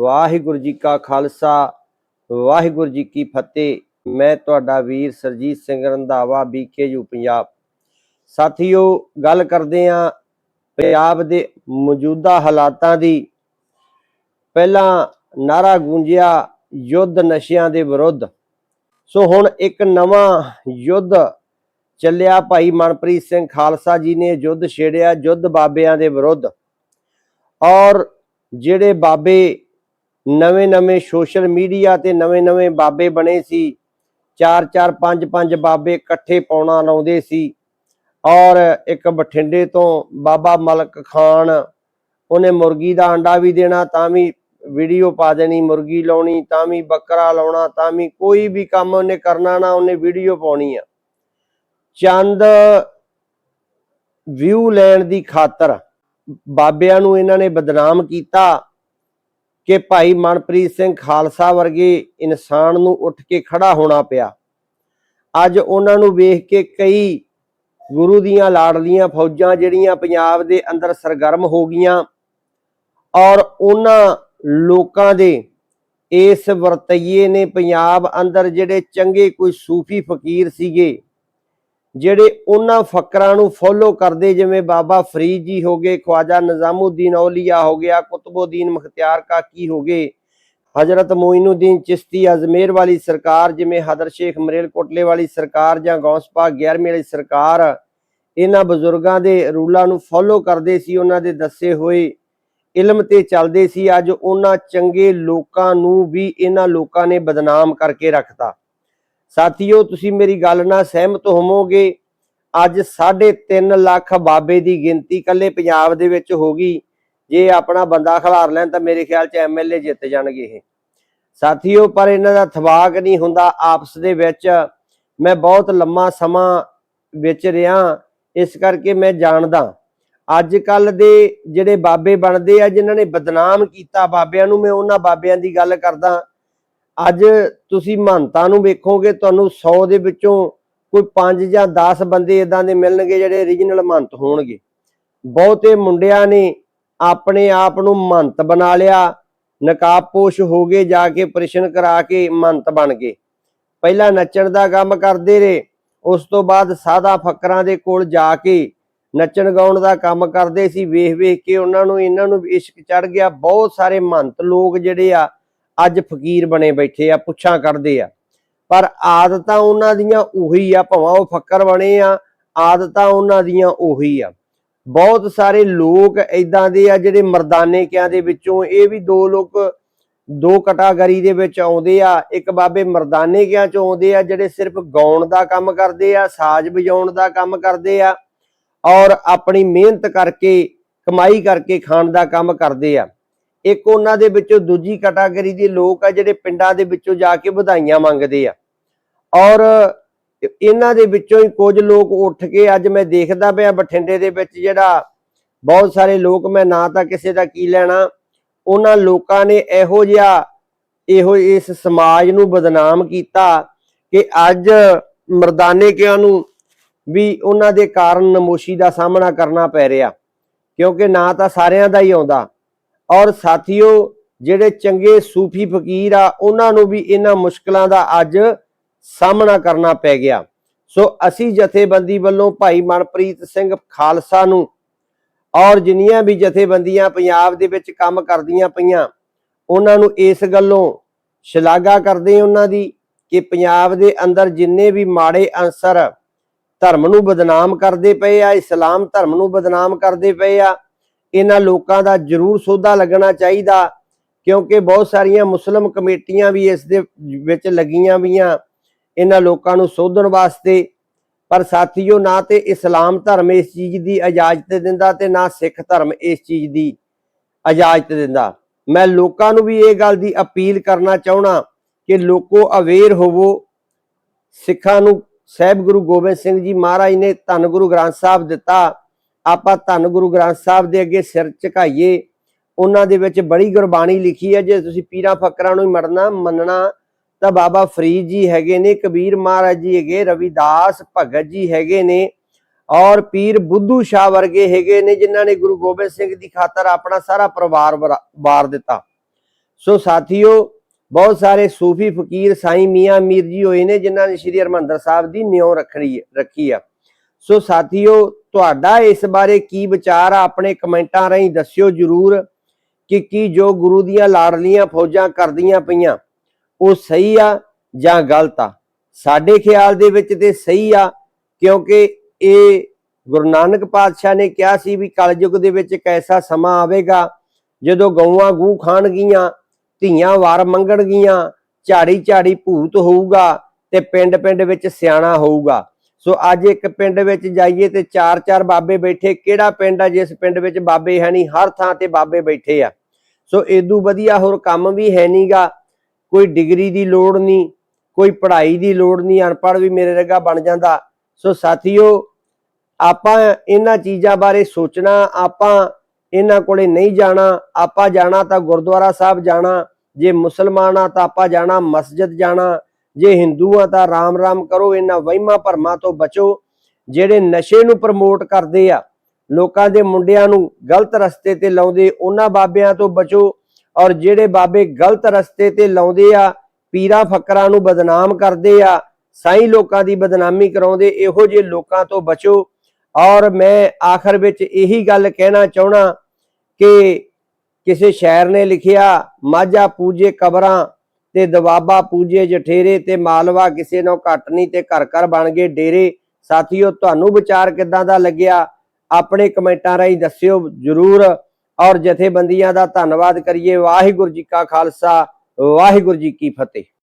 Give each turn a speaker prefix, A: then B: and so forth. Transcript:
A: ਵਾਹਿਗੁਰੂ ਜੀ ਕਾ ਖਾਲਸਾ, ਵਾਹਿਗੁਰੂ ਜੀ ਕੀ ਫਤਿਹ। ਮੈਂ ਤੁਹਾਡਾ ਵੀਰ ਸਰਜੀਤ ਸਿੰਘ ਰੰਧਾਵਾ ਬੀਕੇਯੂ ਪੰਜਾਬ। ਸਾਥੀਓ, ਗੱਲ ਕਰਦੇ ਆਂ ਪੰਜਾਬ ਦੇ ਮੌਜੂਦਾ ਹਾਲਾਤਾਂ ਦੀ। ਪਹਿਲਾਂ ਨਾਰਾ ਗੂੰਜਿਆ ਯੁੱਧ ਨਸ਼ਿਆਂ ਦੇ ਵਿਰੁੱਧ। ਸੋ ਹੁਣ ਇੱਕ ਨਵਾਂ ਯੁੱਧ ਚੱਲਿਆ ਭਾਈ ਮਨਪ੍ਰੀਤ ਸਿੰਘ ਖਾਲਸਾ ਜੀ ਨੇ ਯੁੱਧ ਛੇੜਿਆ, ਯੁੱਧ ਬਾਬਿਆਂ ਦੇ ਵਿਰੁੱਧ। ਔਰ ਜਿਹੜੇ ਬਾਬੇ ਨਵੇਂ-ਨਵੇਂ ਸੋਸ਼ਲ ਮੀਡੀਆ ਤੇ ਨਵੇਂ-ਨਵੇਂ ਬਾਬੇ ਬਣੇ ਸੀ। 4-4 5-5 ਬਾਬੇ ਇਕੱਠੇ ਪੌਣਾ ਲਾਉਂਦੇ ਸੀ। ਔਰ ਇੱਕ ਬਠਿੰਡੇ ਤੋਂ ਬਾਬਾ ਮਲਕ ਖਾਨ, ਉਹਨੇ ਮੁਰਗੀ ਦਾ ਅੰਡਾ ਵੀ ਦੇਣਾ, ਤਾਂ ਵੀ ਵੀਡੀਓ ਪਾ ਦੇਣੀ, ਮੁਰਗੀ ਲਾਉਣੀ, ਤਾਂ ਵੀ ਬੱਕਰਾ ਲਾਉਣਾ, ਤਾਂ ਵੀ ਕੋਈ ਵੀ ਕੰਮ ਉਹਨੇ ਕਰਨਾ ਨਾ, ਉਹਨੇ ਵੀਡੀਓ ਪਾਉਣੀ ਆ। ਚੰਦ ਵਿਊ ਲੈਣ ਦੀ ਖਾਤਰ ਬਾਬਿਆਂ ਨੂੰ ਇਹਨਾਂ ਨੇ ਬਦਨਾਮ ਕੀਤਾ। ਕਿ ਭਾਈ ਮਨਪ੍ਰੀਤ ਸਿੰਘ ਖਾਲਸਾ ਵਰਗੇ ਇਨਸਾਨ ਨੂੰ ਉੱਠ ਕੇ ਖੜਾ ਹੋਣਾ ਪਿਆ। ਅੱਜ ਉਹਨਾਂ ਨੂੰ ਵੇਖ ਕੇ ਕਈ ਗੁਰੂ ਦੀਆਂ ਲਾਡਲੀਆਂ ਫੌਜਾਂ ਜਿਹੜੀਆਂ ਪੰਜਾਬ ਦੇ ਅੰਦਰ ਸਰਗਰਮ ਹੋ ਗਈਆਂ ਔਰ ਉਹਨਾਂ ਲੋਕਾਂ ਦੇ ਇਸ ਵਰਤਈਏ ਨੇ ਪੰਜਾਬ ਅੰਦਰ ਜਿਹੜੇ ਚੰਗੇ ਕੋਈ ਸੂਫੀ ਫਕੀਰ ਸੀਗੇ ਜਿਹੜੇ ਉਹਨਾਂ ਫਕਰਾਂ ਨੂੰ ਫੋਲੋ ਕਰਦੇ, ਜਿਵੇਂ ਬਾਬਾ ਫਰੀਦ ਜੀ ਹੋ ਗਏ, ਖਵਾਜਾ ਨਿਜ਼ਾਮੁਦੀਨ ਔਲੀਆ ਹੋ ਗਿਆ, ਕੁਤਬੁਦੀਨ ਮੁਖਤਿਆਰ ਕਾਕੀ ਹੋ ਗਏ, ਹਜ਼ਰਤ ਮੋਇਨੁਦੀਨ ਚਿਸ਼ਤੀ, ਅਜਮੇਰ ਵਾਲੀ ਸਰਕਾਰ, ਜਿਵੇਂ ਹਦਰ ਸ਼ੇਖ ਮਰੇਲਕੋਟਲੇ ਵਾਲੀ ਸਰਕਾਰ ਜਾਂ ਗੌਸ ਪਾਕ 11ਵੀਂ ਵਾਲੀ ਸਰਕਾਰ, ਇਹਨਾਂ ਬਜ਼ੁਰਗਾਂ ਦੇ ਰੂਲਾਂ ਨੂੰ ਫੋਲੋ ਕਰਦੇ ਸੀ, ਉਹਨਾਂ ਦੇ ਦੱਸੇ ਹੋਏ ਇਲਮ ਤੇ ਚੱਲਦੇ ਸੀ, ਅੱਜ ਉਹਨਾਂ ਚੰਗੇ ਲੋਕਾਂ ਨੂੰ ਵੀ ਇਹਨਾਂ ਲੋਕਾਂ ਨੇ ਬਦਨਾਮ ਕਰਕੇ ਰੱਖਤਾ। ਸਾਥੀਓ, ਤੁਸੀਂ ਮੇਰੀ ਗੱਲ ਨਾਲ ਸਹਿਮਤ ਹੋਵੋਗੇ, ਅੱਜ 3.5 ਲੱਖ ਬਾਬੇ ਦੀ ਗਿਣਤੀ ਕੱਲੇ ਪੰਜਾਬ ਦੇ ਵਿੱਚ ਹੋ ਗਈ। ਜੇ ਆਪਣਾ ਬੰਦਾ ਖਿਲਾਰ ਲੈਣ, ਤਾਂ ਮੇਰੇ ਖਿਆਲ ਚ ਐਮਐਲਏ ਜਿੱਤ ਜਾਣਗੇ ਇਹ। ਸਾਥੀਓ, ਪਰ ਇਹਨਾਂ ਦਾ ਥਵਾਕ ਨਹੀਂ ਹੁੰਦਾ ਆਪਸ ਦੇ ਵਿੱਚ। ਮੈਂ ਬਹੁਤ ਲੰਮਾ ਸਮਾਂ ਵਿੱਚ ਰਿਹਾ, ਇਸ ਕਰਕੇ ਮੈਂ ਜਾਣਦਾ। ਅੱਜ ਕੱਲ ਦੇ ਜਿਹੜੇ ਬਾਬੇ ਬਣਦੇ ਆ, ਜਿਨ੍ਹਾਂ ਨੇ ਬਦਨਾਮ ਕੀਤਾ ਬਾਬਿਆਂ ਨੂੰ, ਮੈਂ ਉਹਨਾਂ ਬਾਬਿਆਂ ਦੀ ਗੱਲ ਕਰਦਾ। ਅੱਜ ਤੁਸੀਂ ਮਹੰਤਾਂ ਨੂੰ ਵੇਖੋਗੇ, ਤੁਹਾਨੂੰ 100 ਦੇ ਵਿੱਚੋਂ ਕੋਈ 5 ਜਾਂ 10 ਬੰਦੇ ਇਦਾਂ ਦੇ ਮਿਲਣਗੇ ਜਿਹੜੇ ਰੀਜਨਲ ਮਹੰਤ ਹੋਣਗੇ। ਬਹੁਤੇ ਮੁੰਡਿਆਂ ਨੇ ਆਪਣੇ ਆਪ ਨੂੰ ਮਹੰਤ ਬਣਾ ਲਿਆ ਨਕਾਬਪੋਸ਼ ਹੋ ਗਏ, ਜਾ ਕੇ ਪ੍ਰਸ਼ਨ ਕਰਾ ਕੇ ਮਹੰਤ ਬਣ ਗਏ। ਪਹਿਲਾਂ ਨੱਚਣ ਦਾ ਕੰਮ ਕਰਦੇ ਰਹੇ, ਉਸ ਤੋਂ ਬਾਅਦ ਸਾਦਾ ਫਕਰਾਂ ਦੇ ਕੋਲ ਜਾ ਕੇ ਨੱਚਣ ਗਾਉਣ ਦਾ ਕੰਮ ਕਰਦੇ ਸੀ। ਵੇਖ ਵੇਖ ਕੇ ਉਹਨਾਂ ਨੂੰ, ਇਹਨਾਂ ਨੂੰ ਇਸ਼ਕ ਚੜ ਗਿਆ। ਬਹੁਤ ਸਾਰੇ ਮਹੰਤ ਲੋਕ ਜਿਹੜੇ ਆ ਅੱਜ ਫਕੀਰ ਬਣੇ ਬੈਠੇ ਆ, ਪੁੱਛਾਂ ਕਰਦੇ ਆ। ਪਰ ਆਦਤਾਂ ਉਹਨਾਂ ਦੀਆਂ ਉਹੀ ਆ, ਭਾਵੇਂ ਉਹ ਫੱਕਰ ਬਣੇ ਆ, ਆਦਤਾਂ ਉਹਨਾਂ ਦੀਆਂ ਉਹੀ ਆ। ਬਹੁਤ ਸਾਰੇ ਲੋਕ ਇਦਾਂ ਦੇ ਆ ਜਿਹੜੇ ਮਰਦਾਨੇ ਕਿਆਂ ਦੇ ਵਿੱਚੋਂ, ਇਹ ਵੀ ਦੋ ਲੋਕ, ਦੋ ਕਟਾਗਰੀ ਦੇ ਵਿੱਚ ਆਉਂਦੇ ਆ। ਇੱਕ ਬਾਬੇ ਮਰਦਾਨੇ ਕਿਆਂ ਚ ਆਉਂਦੇ ਆ, ਜਿਹੜੇ ਸਿਰਫ ਗਾਉਣ ਦਾ ਕੰਮ ਕਰਦੇ ਆ, ਸਾਜ਼ ਵਜਾਉਣ ਦਾ ਕੰਮ ਕਰਦੇ ਆ ਔਰ ਆਪਣੀ ਮਿਹਨਤ ਕਰਕੇ, ਕਮਾਈ ਕਰਕੇ ਖਾਣ ਦਾ ਕੰਮ ਕਰਦੇ ਆ। ਇੱਕ ਉਹਨਾਂ ਦੇ ਵਿੱਚੋਂ ਦੂਜੀ ਕੈਟਾਗਰੀ ਦੇ ਲੋਕ ਆ ਜਿਹੜੇ ਪਿੰਡਾਂ ਦੇ ਵਿੱਚੋਂ ਜਾ ਕੇ ਵਧਾਈਆਂ ਮੰਗਦੇ ਆ। ਔਰ ਇਹਨਾਂ ਦੇ ਵਿੱਚੋਂ ਹੀ ਕੁਝ ਲੋਕ ਉੱਠ ਕੇ ਅੱਜ ਮੈਂ ਦੇਖਦਾ ਪਿਆ ਬਠਿੰਡੇ ਦੇ ਵਿੱਚ ਜਿਹੜਾ ਬਹੁਤ ਸਾਰੇ ਲੋਕ, ਮੈਂ ਨਾ ਤਾਂ ਕਿਸੇ ਦਾ ਕੀ ਲੈਣਾ, ਉਹਨਾਂ ਲੋਕਾਂ ਨੇ ਇਹੋ ਜਿਹਾ, ਇਹੋ ਇਸ ਸਮਾਜ ਨੂੰ ਬਦਨਾਮ ਕੀਤਾ ਕਿ ਅੱਜ ਮਰਦਾਨੇ ਕਿਆਂ ਨੂੰ ਵੀ ਉਹਨਾਂ ਦੇ ਕਾਰਨ ਨਮੋਸ਼ੀ ਦਾ ਸਾਹਮਣਾ ਕਰਨਾ ਪੈ ਰਿਹਾ। ਕਿਉਂਕਿ ਨਾ ਤਾਂ ਸਾਰਿਆਂ ਦਾ ਹੀ ਆਉਂਦਾ। ਔਰ ਸਾਥੀਓ, ਜਿਹੜੇ ਚੰਗੇ ਸੂਫੀ ਫਕੀਰ ਆ, ਉਹਨਾਂ ਨੂੰ ਵੀ ਇਹਨਾਂ ਮੁਸ਼ਕਲਾਂ ਦਾ ਅੱਜ ਸਾਹਮਣਾ ਕਰਨਾ ਪੈ ਗਿਆ। ਸੋ ਅਸੀਂ ਜਥੇਬੰਦੀ ਵੱਲੋਂ ਭਾਈ ਮਨਪ੍ਰੀਤ ਸਿੰਘ ਖਾਲਸਾ ਨੂੰ ਔਰ ਜਿੰਨੀਆਂ ਵੀ ਜਥੇਬੰਦੀਆਂ ਪੰਜਾਬ ਦੇ ਵਿੱਚ ਕੰਮ ਕਰਦੀਆਂ ਪਈਆਂ, ਉਹਨਾਂ ਨੂੰ ਇਸ ਗੱਲੋਂ ਸ਼ਲਾਘਾ ਕਰਦੇ ਉਹਨਾਂ ਦੀ ਕਿ ਪੰਜਾਬ ਦੇ ਅੰਦਰ ਜਿੰਨੇ ਵੀ ਮਾੜੇ ਅੰਸਰ ਧਰਮ ਨੂੰ ਬਦਨਾਮ ਕਰਦੇ ਪਏ ਆ, ਇਸਲਾਮ ਧਰਮ ਨੂੰ ਬਦਨਾਮ ਕਰਦੇ ਪਏ ਆ ਇਹਨਾਂ ਲੋਕਾਂ ਦਾ ਜ਼ਰੂਰ ਸੋਧਾ ਲੱਗਣਾ ਚਾਹੀਦਾ, ਕਿਉਂਕਿ ਬਹੁਤ ਸਾਰੀਆਂ ਮੁਸਲਮ ਕਮੇਟੀਆਂ ਵੀ ਇਸ ਦੇ ਵਿੱਚ ਲੱਗੀਆਂ ਵੀਆਂ ਇਹਨਾਂ ਲੋਕਾਂ ਨੂੰ ਸੋਧਣ ਵਾਸਤੇ। ਪਰ ਸਾਥੀਓ, ਨਾ ਤੇ ਇਸਲਾਮ ਧਰਮ ਇਸ ਚੀਜ਼ ਦੀ ਇਜਾਜ਼ਤ ਦਿੰਦਾ ਤੇ ਨਾ ਸਿੱਖ ਧਰਮ ਇਸ ਚੀਜ਼ ਦੀ ਇਜਾਜ਼ਤ ਦਿੰਦਾ। ਮੈਂ ਲੋਕਾਂ ਨੂੰ ਵੀ ਇਹ ਗੱਲ ਦੀ ਅਪੀਲ ਕਰਨਾ ਚਾਹਣਾ ਕਿ ਲੋਕੋ ਅਵੇਅਰ ਹੋਵੋ। ਸਿੱਖਾਂ ਨੂੰ ਸਹਿਬ ਗੁਰੂ ਗੋਬਿੰਦ ਸਿੰਘ ਜੀ ਮਹਾਰਾਜ ਨੇ ਧੰਨ ਗੁਰੂ ਗ੍ਰੰਥ ਸਾਹਿਬ ਦਿੱਤਾ। ਆਪਾਂ ਧੰਨ ਗੁਰੂ ਗ੍ਰੰਥ ਸਾਹਿਬ ਦੇ ਅੱਗੇ ਸਿਰ ਝੁਕਾਈਏ। ਉਹਨਾਂ ਦੇ ਵਿੱਚ ਬੜੀ ਗੁਰਬਾਣੀ ਲਿਖੀ ਹੈ, ਜੇ ਤੁਸੀਂ ਪੀਰਾਂ ਫਕਰਾਂ ਨੂੰ ਮੜਨਾ ਮੰਨਣਾ, ਤਾਂ ਬਾਬਾ ਫਰੀਦ ਜੀ ਹੈਗੇ ਨੇ, ਕਬੀਰ ਮਹਾਰਾਜ ਜੀ ਹੈਗੇ, ਰਵਿਦਾਸ ਭਗਤ ਜੀ ਹੈਗੇ ਨੇ, ਔਰ ਪੀਰ ਬੁੱਧੂ ਸ਼ਾਹ ਵਰਗੇ ਹੈਗੇ ਨੇ, ਜਿਨ੍ਹਾਂ ਨੇ ਗੁਰੂ ਗੋਬਿੰਦ ਸਿੰਘ ਦੀ ਖਾਤਰ ਆਪਣਾ ਸਾਰਾ ਪਰਿਵਾਰ ਵਰਾ- ਵਾਰ ਦਿੱਤਾ। ਸੋ ਸਾਥੀਓ, ਬਹੁਤ ਸਾਰੇ ਸੂਫੀ ਫਕੀਰ, ਸਾਈਂ ਮੀਆਂ ਮੀਰ ਜੀ ਹੋਏ ਨੇ, ਜਿਨ੍ਹਾਂ ਨੇ ਸ੍ਰੀ ਹਰਮੰਦਰ ਸਾਹਿਬ ਦੀ ਨਿਉ ਰੱਖਣੀ, ਰੱਖੀ ਆ। ਸੋ ਸਾਥੀਓ ਤੁਹਾਡਾ ਇਸ ਬਾਰੇ ਕੀ ਵਿਚਾਰ ਆ? ਆਪਣੇ ਕਮੈਂਟਾਂ ਰਾਹੀਂ ਦੱਸਿਓ ਜਰੂਰ ਕਿ ਕੀ ਜੋ ਗੁਰੂ ਦੀਆਂ ਲਾਡਲੀਆਂ ਫੌਜਾਂ ਕਰਦੀਆਂ ਪਈਆਂ, ਉਹ ਸਹੀ ਆ ਜਾਂ ਗਲਤ ਆ? ਸਾਡੇ ਖਿਆਲ ਦੇ ਵਿੱਚ ਤੇ ਸਹੀ ਆ, ਕਿਉਂਕਿ ਇਹ ਗੁਰੂ ਨਾਨਕ ਪਾਤਸ਼ਾਹ ਨੇ ਕਿਹਾ ਸੀ ਵੀ ਕਲਯੁਗ ਦੇ ਵਿੱਚ ਇੱਕ ਐਸਾ ਸਮਾਂ ਆਵੇਗਾ, ਜਦੋਂ ਗਊਆਂ ਗੂ ਖਾਣਗੀਆਂ, ਧੀਆਂ ਵਾਰ ਮੰਗਣਗੀਆਂ ਝਾੜੀ ਝਾੜੀ ਭੂਤ ਹੋਊਗਾ ਤੇ ਪਿੰਡ ਪਿੰਡ ਵਿੱਚ ਸਿਆਣਾ ਹੋਊਗਾ। ਸੋ ਅੱਜ ਇੱਕ ਪਿੰਡ ਵਿੱਚ ਜਾਈਏ ਤੇ ਚਾਰ ਚਾਰ ਬਾਬੇ ਬੈਠੇ। ਕਿਹੜਾ ਪਿੰਡ ਆ ਜਿਸ ਪਿੰਡ ਵਿੱਚ ਬਾਬੇ ਹੈ ਨਹੀਂ? ਹਰ ਥਾਂ ਤੇ ਬਾਬੇ ਬੈਠੇ ਆ। ਸੋ ਏਦੂ ਵਧੀਆ ਹੋਰ ਕੰਮ ਵੀ ਹੈ ਨਹੀਂਗਾ। ਕੋਈ ਡਿਗਰੀ ਦੀ ਲੋੜ ਨਹੀਂ, ਕੋਈ ਪੜ੍ਹਾਈ ਦੀ ਲੋੜ ਨਹੀਂ, ਅਨਪੜ੍ਹ ਵੀ ਮੇਰੇ ਵਰਗਾ ਬਣ ਜਾਂਦਾ। ਸੋ ਸਾਥੀਓ, ਆਪਾਂ ਇਹਨਾਂ ਚੀਜ਼ਾਂ ਬਾਰੇ ਸੋਚਣਾ, ਆਪਾਂ ਇਹਨਾਂ ਕੋਲੇ ਨਹੀਂ ਜਾਣਾ, ਆਪਾਂ ਜਾਣਾ ਤਾਂ ਗੁਰਦੁਆਰਾ ਸਾਹਿਬ ਜਾਣਾ। ਜੇ ਮੁਸਲਮਾਨ ਆ ਤਾਂ ਆਪਾਂ ਜਾਣਾ, ਮਸਜਿਦ ਜਾਣਾ। ਜੇ ਹਿੰਦੂ ਆ ਤਾਂ ਰਾਮ ਰਾਮ ਕਰੋ, ਇਹਨਾਂ ਵਹਿਮਾਂ ਭਰਮਾਂ ਤੋਂ ਬਚੋ। ਜਿਹੜੇ ਨਸ਼ੇ ਨੂੰ ਪ੍ਰਮੋਟ ਕਰਦੇ ਆ, ਲੋਕਾਂ ਦੇ ਮੁੰਡਿਆਂ ਨੂੰ ਗਲਤ ਰਸਤੇ ਤੇ ਲਾਉਂਦੇ, ਉਹਨਾਂ ਬਾਬਿਆਂ ਤੋਂ ਬਚੋ। ਔਰ ਜਿਹੜੇ ਬਾਬੇ ਗਲਤ ਰਸਤੇ ਤੇ ਲਾਉਂਦੇ ਆ, ਪੀਰਾਂ ਫਕਰਾਂ ਨੂੰ ਬਦਨਾਮ ਕਰਦੇ ਆ, ਸਾਈ ਲੋਕਾਂ ਦੀ ਬਦਨਾਮੀ ਕਰਾਉਂਦੇ, ਇਹੋ ਜਿਹੇ ਲੋਕਾਂ ਤੋਂ ਬਚੋ। ਔਰ ਮੈਂ ਆਖਰ ਵਿੱਚ ਇਹੀ ਗੱਲ ਕਹਿਣਾ ਚਾਹਣਾ ਕਿ ਕਿਸੇ ਸ਼ਾਇਰ ਨੇ ਲਿਖਿਆ, ਮਾਝਾ ਪੂਜੇ ਕਬਰਾਂ ਤੇ ਦਵਾਬਾ ਪੂਜੇ ਜਠੇਰੇ ਤੇ ਮਾਲਵਾ ਕਿਸੇ ਨੂੰ ਘੱਟ ਨਹੀਂ ਤੇ ਘਰ ਘਰ ਬਣ ਗਏ ਡੇਰੇ। ਸਾਥੀਓ, ਤੁਹਾਨੂੰ ਵਿਚਾਰ ਕਿਦਾਂ ਦਾ ਲੱਗਿਆ? ਆਪਣੇ ਕਮੈਂਟਾਂ ਰਾਹੀਂ ਦੱਸਿਓ ਜਰੂਰ। ਔਰ ਜਥੇਬੰਦੀਆਂ ਦਾ ਧੰਨਵਾਦ ਕਰੀਏ। ਵਾਹਿਗੁਰੂ ਜੀ ਕਾ ਖਾਲਸਾ, ਵਾਹਿਗੁਰੂ ਜੀ ਕੀ ਫਤਿਹ।